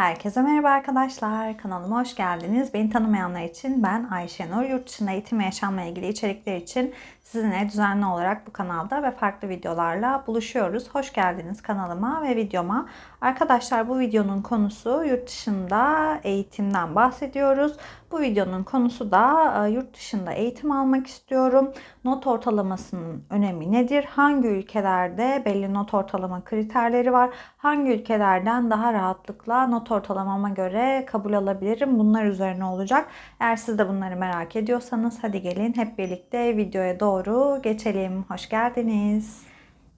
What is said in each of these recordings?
Herkese merhaba arkadaşlar. Kanalıma hoş geldiniz. Beni tanımayanlar için ben Ayşenur. Yurt dışında eğitim ve yaşamla ilgili içerikler için sizinle düzenli olarak bu kanalda ve farklı videolarla buluşuyoruz. Hoş geldiniz kanalıma ve videoma. Arkadaşlar bu videonun konusu yurt dışında eğitimden bahsediyoruz. Bu videonun konusu da e, yurt dışında eğitim almak istiyorum. Not ortalamasının önemi nedir? Hangi ülkelerde belli not ortalama kriterleri var? Hangi ülkelerden daha rahatlıkla not ortalamama göre kabul alabilirim? Bunlar üzerine olacak. Eğer siz de bunları merak ediyorsanız hadi gelin hep birlikte videoya doğru geçelim. Hoş geldiniz.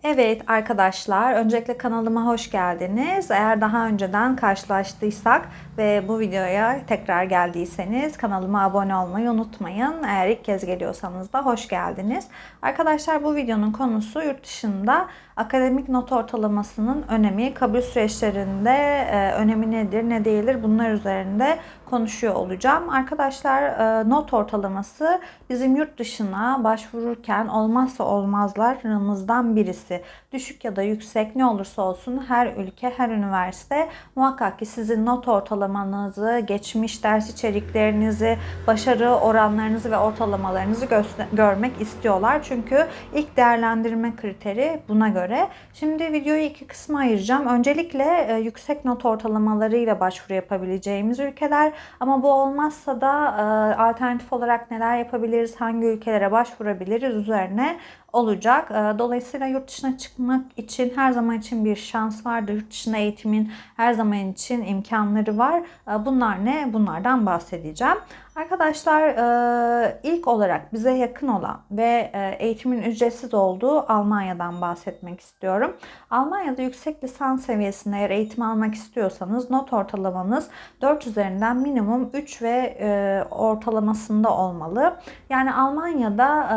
Evet arkadaşlar, öncelikle kanalıma hoş geldiniz. Eğer daha önceden karşılaştıysak ve bu videoya tekrar geldiyseniz kanalıma abone olmayı unutmayın. Eğer ilk kez geliyorsanız da hoş geldiniz. Arkadaşlar bu videonun konusu yurt dışında akademik not ortalamasının önemi, kabul süreçlerinde e, önemi nedir, ne değildir bunlar üzerinde konuşuyor olacağım. Arkadaşlar e, not ortalaması bizim yurt dışına başvururken olmazsa olmazlarımızdan birisi. Düşük ya da yüksek ne olursa olsun her ülke, her üniversite muhakkak ki sizin not ortalamanızı, geçmiş ders içeriklerinizi, başarı oranlarınızı ve ortalamalarınızı görmek istiyorlar. Çünkü ilk değerlendirme kriteri buna göre. Şimdi videoyu iki kısma ayıracağım. Öncelikle e, yüksek not ortalamalarıyla başvuru yapabileceğimiz ülkeler ama bu olmazsa da e, alternatif olarak neler yapabiliriz, hangi ülkelere başvurabiliriz üzerine olacak. Ee, dolayısıyla yurt dışına çıkmak için her zaman için bir şans vardır. Yurt dışında eğitimin her zaman için imkanları var. Ee, bunlar ne? Bunlardan bahsedeceğim. Arkadaşlar e, ilk olarak bize yakın olan ve e, eğitimin ücretsiz olduğu Almanya'dan bahsetmek istiyorum. Almanya'da yüksek lisans seviyesinde eğer eğitim almak istiyorsanız not ortalamanız 4 üzerinden minimum 3 ve e, ortalamasında olmalı. Yani Almanya'da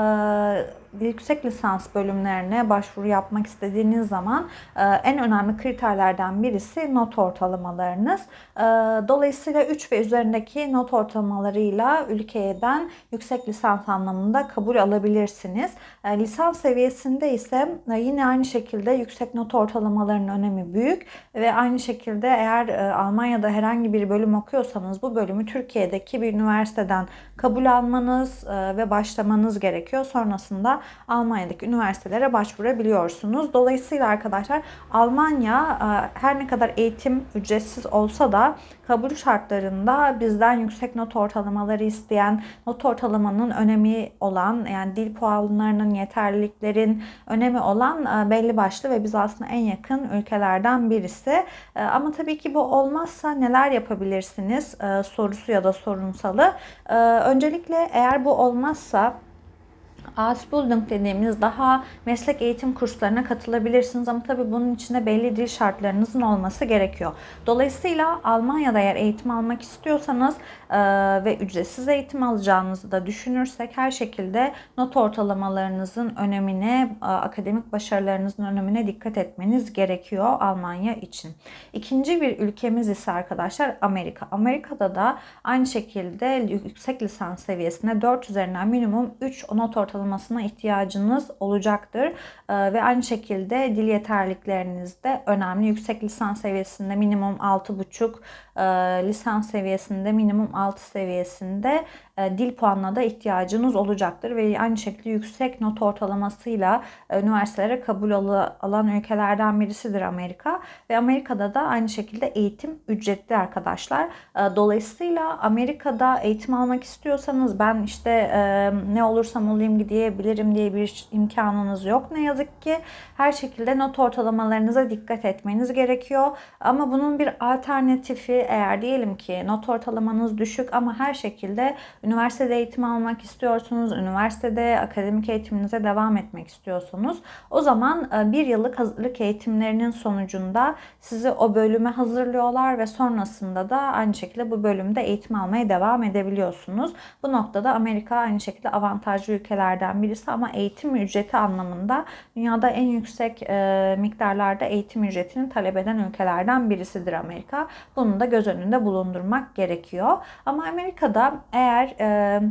yüksek lisans bölümlerine başvuru yapmak istediğiniz zaman e, en önemli kriterlerden birisi not ortalamalarınız. E, dolayısıyla 3 ve üzerindeki not ortalamalarıyla ülkeden yüksek lisans anlamında kabul alabilirsiniz. E, lisans seviyesinde ise yine aynı şekilde yüksek not ortalamalarının önemi büyük ve aynı şekilde eğer Almanya'da herhangi bir bölüm okuyorsanız bu bölümü Türkiye'deki bir üniversiteden kabul almanız ve başlamanız gerekiyor. Sonrasında Almanya'daki üniversitelere başvurabiliyorsunuz. Dolayısıyla arkadaşlar Almanya e, her ne kadar eğitim ücretsiz olsa da kabul şartlarında bizden yüksek not ortalamaları isteyen, not ortalamanın önemi olan yani dil puanlarının, yeterliliklerin önemi olan e, belli başlı ve biz aslında en yakın ülkelerden birisi. E, ama tabii ki bu olmazsa neler yapabilirsiniz sorusu ya da sorunsalı. Öncelikle eğer bu olmazsa Ausbildung dediğimiz daha meslek eğitim kurslarına katılabilirsiniz ama tabii bunun içinde belli dil şartlarınızın olması gerekiyor. Dolayısıyla Almanya'da eğer eğitim almak istiyorsanız e, ve ücretsiz eğitim alacağınızı da düşünürsek her şekilde not ortalamalarınızın önemine, e, akademik başarılarınızın önemine dikkat etmeniz gerekiyor Almanya için. İkinci bir ülkemiz ise arkadaşlar Amerika. Amerika'da da aynı şekilde yüksek lisans seviyesinde 4 üzerinden minimum 3 not ortalaması ortalamasına ihtiyacınız olacaktır. Ee, ve aynı şekilde dil yeterlilikleriniz de önemli. Yüksek lisans seviyesinde minimum 6,5, e, lisans seviyesinde minimum 6 seviyesinde e, dil puanına da ihtiyacınız olacaktır. Ve aynı şekilde yüksek not ortalamasıyla e, üniversitelere kabul alan ülkelerden birisidir Amerika. Ve Amerika'da da aynı şekilde eğitim ücretli arkadaşlar. Dolayısıyla Amerika'da eğitim almak istiyorsanız ben işte ne olursam olayım diyebilirim diye bir imkanınız yok ne yazık ki. Her şekilde not ortalamalarınıza dikkat etmeniz gerekiyor. Ama bunun bir alternatifi eğer diyelim ki not ortalamanız düşük ama her şekilde üniversitede eğitim almak istiyorsunuz, üniversitede akademik eğitiminize devam etmek istiyorsunuz. O zaman e, bir yıllık hazırlık eğitimlerinin sonucunda sizi o bölüme hazırlıyorlar ve sonrasında da aynı şekilde bu bölümde eğitim almaya devam edebiliyorsunuz. Bu noktada Amerika aynı şekilde avantajlı ülkelerden birisi ama eğitim ücreti anlamında dünyada en yüksek e, miktarlarda eğitim ücretini talep eden ülkelerden birisidir Amerika. Bunu da göz önünde bulundurmak gerekiyor. Ama Amerika'da eğer e,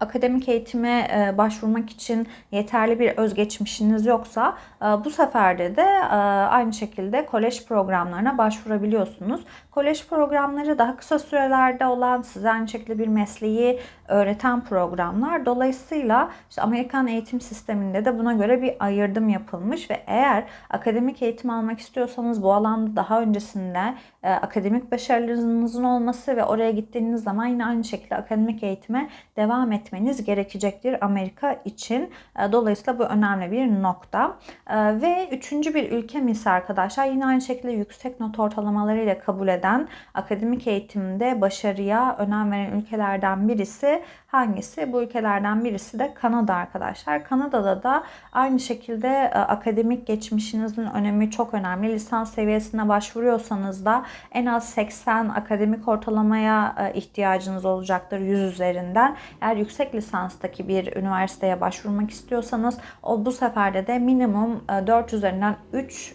akademik eğitime e, başvurmak için yeterli bir özgeçmişiniz yoksa e, bu seferde de e, aynı şekilde kolej programlarına başvurabiliyorsunuz. Kolej programları daha kısa sürelerde olan size aynı şekilde bir mesleği öğreten programlar. Dolayısıyla işte Amerikan eğitim sisteminde de buna göre bir ayırdım yapılmış ve eğer akademik eğitim almak istiyorsanız bu alanda daha öncesinde e, akademik başarılarınızın olması ve oraya gittiğiniz zaman yine aynı şekilde akademik eğitime devam etmeniz gerekecektir Amerika için. E, dolayısıyla bu önemli bir nokta. E, ve üçüncü bir ülke ise arkadaşlar yine aynı şekilde yüksek not ortalamalarıyla kabul eden akademik eğitimde başarıya önem veren ülkelerden birisi hangisi? Bu ülkelerden birisi de Kanada arkadaşlar. Kanada'da da aynı şekilde e, akademik geçmişinizin önemi çok önemli. Lisans seviyesine başvuruyorsanız da en az 80 akademik ortalamaya ihtiyacınız olacaktır 100 üzerinden. Eğer yüksek lisanstaki bir üniversiteye başvurmak istiyorsanız o bu seferde de minimum 4 e, üzerinden 3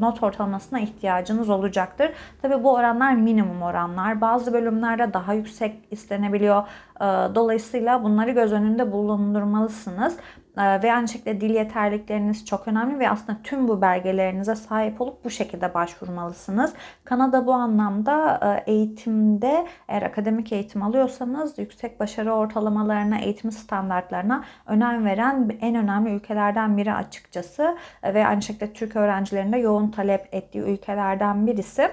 not ortalamasına ihtiyacınız olacaktır. Tabi bu oranlar minimum oranlar. Bazı bölümlerde daha yüksek istenebiliyor. Dolayısıyla bunları göz önünde bulundurmalısınız. Ee, ve aynı şekilde dil yeterlikleriniz çok önemli ve aslında tüm bu belgelerinize sahip olup bu şekilde başvurmalısınız. Kanada bu anlamda e, eğitimde eğer akademik eğitim alıyorsanız yüksek başarı ortalamalarına, eğitim standartlarına önem veren en önemli ülkelerden biri açıkçası ve aynı şekilde Türk öğrencilerinde yoğun talep ettiği ülkelerden birisi.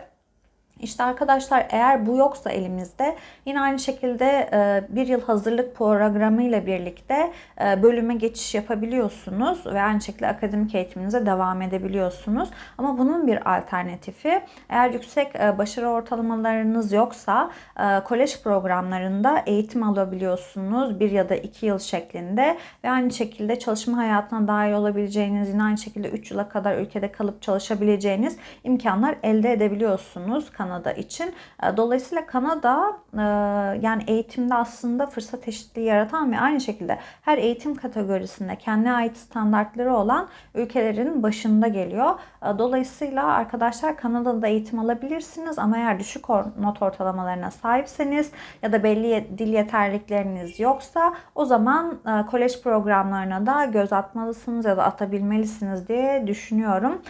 İşte arkadaşlar eğer bu yoksa elimizde yine aynı şekilde e, bir yıl hazırlık programı ile birlikte e, bölüme geçiş yapabiliyorsunuz ve aynı şekilde akademik eğitiminize devam edebiliyorsunuz. Ama bunun bir alternatifi eğer yüksek e, başarı ortalamalarınız yoksa kolej programlarında eğitim alabiliyorsunuz bir ya da iki yıl şeklinde ve aynı şekilde çalışma hayatına dahil olabileceğiniz yine aynı şekilde 3 yıla kadar ülkede kalıp çalışabileceğiniz imkanlar elde edebiliyorsunuz. Kanada için. E, dolayısıyla Kanada e, yani eğitimde aslında fırsat eşitliği yaratan ve aynı şekilde her eğitim kategorisinde kendine ait standartları olan ülkelerin başında geliyor. E, dolayısıyla arkadaşlar Kanada'da eğitim alabilirsiniz ama eğer düşük not ortalamalarına sahipseniz ya da belli dil yeterlikleriniz yoksa o zaman kolej programlarına da göz atmalısınız ya da atabilmelisiniz diye düşünüyorum.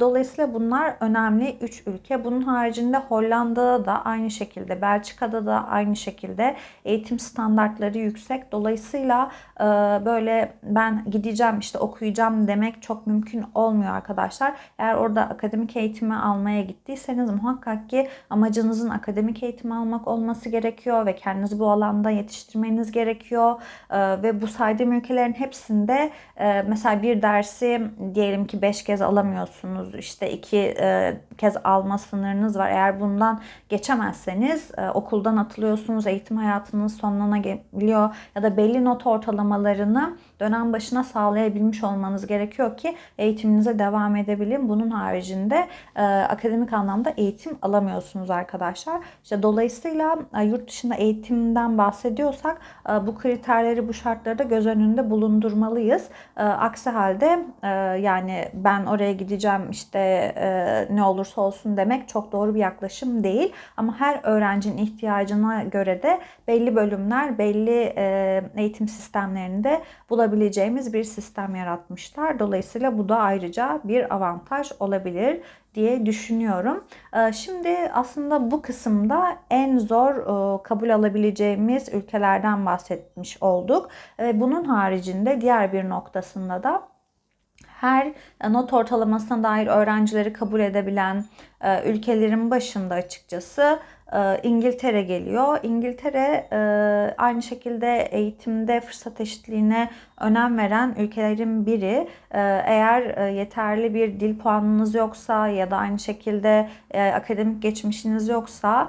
Dolayısıyla bunlar önemli 3 ülke. Bunun haricinde Hollanda'da da aynı şekilde, Belçika'da da aynı şekilde eğitim standartları yüksek. Dolayısıyla e, böyle ben gideceğim işte okuyacağım demek çok mümkün olmuyor arkadaşlar. Eğer orada akademik eğitimi almaya gittiyseniz muhakkak ki amacınızın akademik eğitim almak olması gerekiyor ve kendinizi bu alanda yetiştirmeniz gerekiyor. E, ve bu saydığım ülkelerin hepsinde e, mesela bir dersi diyelim ki 5 kez alamıyorsunuz. İşte 2 kez alma sınırınız var. Eğer bundan geçemezseniz e, okuldan atılıyorsunuz, eğitim hayatınız sonuna geliyor ya da belli not ortalamalarını dönem başına sağlayabilmiş olmanız gerekiyor ki eğitiminize devam edebilin. Bunun haricinde e, akademik anlamda eğitim alamıyorsunuz arkadaşlar. İşte dolayısıyla e, yurt dışında eğitimden bahsediyorsak e, bu kriterleri, bu şartları da göz önünde bulundurmalıyız. E, aksi halde e, yani ben oraya gideceğim işte e, ne olursa olsun demek çok doğru bir yaklaşım değil. Ama her öğrencinin ihtiyacına göre de belli bölümler, belli e, eğitim sistemlerinde bulabileceğimiz bir sistem yaratmışlar. Dolayısıyla bu da ayrıca bir avantaj olabilir diye düşünüyorum. E, şimdi aslında bu kısımda en zor e, kabul alabileceğimiz ülkelerden bahsetmiş olduk. Bunun haricinde diğer bir noktasında da her not ortalamasına dair öğrencileri kabul edebilen e, ülkelerin başında açıkçası e, İngiltere geliyor. İngiltere aynı şekilde eğitimde fırsat eşitliğine önem veren ülkelerin biri. Eğer yeterli bir dil puanınız yoksa ya da aynı şekilde akademik geçmişiniz yoksa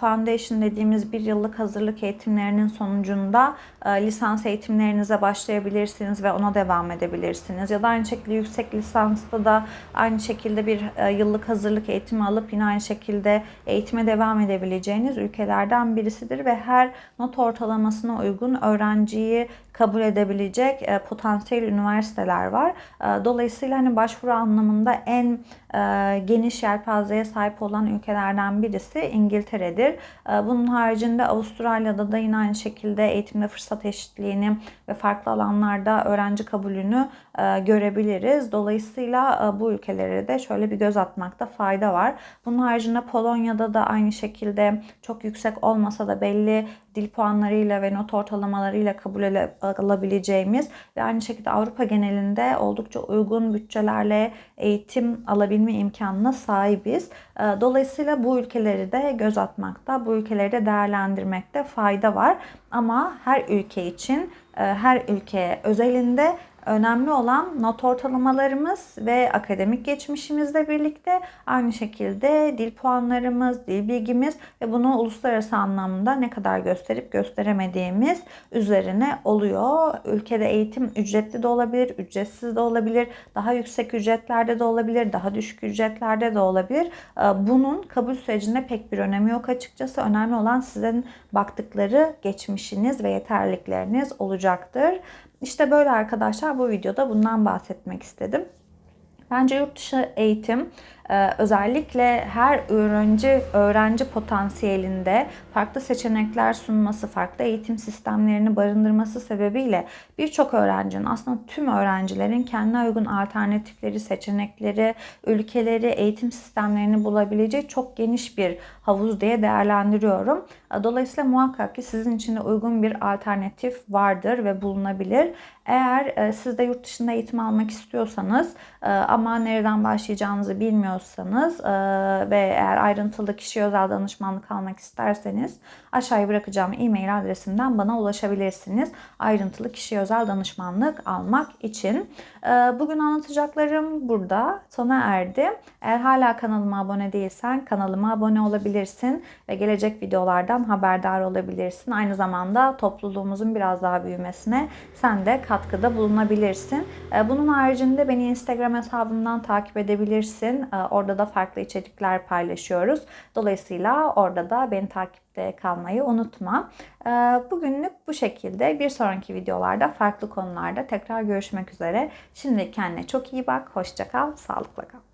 foundation dediğimiz bir yıllık hazırlık eğitimlerinin sonucunda lisans eğitimlerinize başlayabilirsiniz ve ona devam edebilirsiniz. Ya da aynı şekilde yüksek lisansta da aynı şekilde bir yıllık hazırlık eğitim eğitimi alıp yine aynı şekilde eğitime devam edebileceğiniz ülkelerden birisidir ve her not ortalamasına uygun öğrenciyi kabul edebilecek e, potansiyel üniversiteler var. E, dolayısıyla hani başvuru anlamında en e, geniş yelpazeye sahip olan ülkelerden birisi İngiltere'dir. E, bunun haricinde Avustralya'da da yine aynı şekilde eğitimde fırsat eşitliğini ve farklı alanlarda öğrenci kabulünü e, görebiliriz. Dolayısıyla e, bu ülkelere de şöyle bir göz atmakta fayda var. Bunun haricinde Polonya'da da aynı şekilde çok yüksek olmasa da belli dil puanlarıyla ve not ortalamalarıyla kabul alabileceğimiz ve aynı şekilde Avrupa genelinde oldukça uygun bütçelerle eğitim alabilme imkanına sahibiz. Ee, dolayısıyla bu ülkeleri de göz atmakta, bu ülkeleri de değerlendirmekte fayda var. Ama her ülke için, e, her ülke özelinde Önemli olan not ortalamalarımız ve akademik geçmişimizle birlikte aynı şekilde dil puanlarımız, dil bilgimiz ve bunu uluslararası anlamda ne kadar gösterip gösteremediğimiz üzerine oluyor. Ülkede eğitim ücretli de olabilir, ücretsiz de olabilir, daha yüksek ücretlerde de olabilir, daha düşük ücretlerde de olabilir. Ee, bunun kabul sürecinde pek bir önemi yok açıkçası. Önemli olan sizin baktıkları geçmişiniz ve yeterlilikleriniz olacaktır. İşte böyle arkadaşlar bu videoda bundan bahsetmek istedim. Bence yurt dışı eğitim özellikle her öğrenci öğrenci potansiyelinde farklı seçenekler sunması, farklı eğitim sistemlerini barındırması sebebiyle birçok öğrencinin aslında tüm öğrencilerin kendine uygun alternatifleri, seçenekleri, ülkeleri, eğitim sistemlerini bulabileceği çok geniş bir havuz diye değerlendiriyorum. E, dolayısıyla muhakkak ki sizin için de uygun bir alternatif vardır ve bulunabilir. Eğer e, siz de yurt dışında eğitim almak istiyorsanız ama nereden başlayacağınızı bilmiyorsanız ve eğer ayrıntılı kişi özel danışmanlık almak isterseniz aşağıya bırakacağım e-mail adresimden bana ulaşabilirsiniz. Ayrıntılı kişi özel danışmanlık almak için. Bugün anlatacaklarım burada sona erdi. Eğer hala kanalıma abone değilsen kanalıma abone olabilirsin ve gelecek videolardan haberdar olabilirsin. Aynı zamanda topluluğumuzun biraz daha büyümesine sen de katkıda bulunabilirsin. Bunun haricinde beni Instagram hesabımdan takip edebilirsin. Orada da farklı içerikler paylaşıyoruz. Dolayısıyla orada da beni takipte kalmayı unutma. Bugünlük bu şekilde. Bir sonraki videolarda farklı konularda tekrar görüşmek üzere. Şimdi kendine çok iyi bak. Hoşça kal. Sağlıkla kal.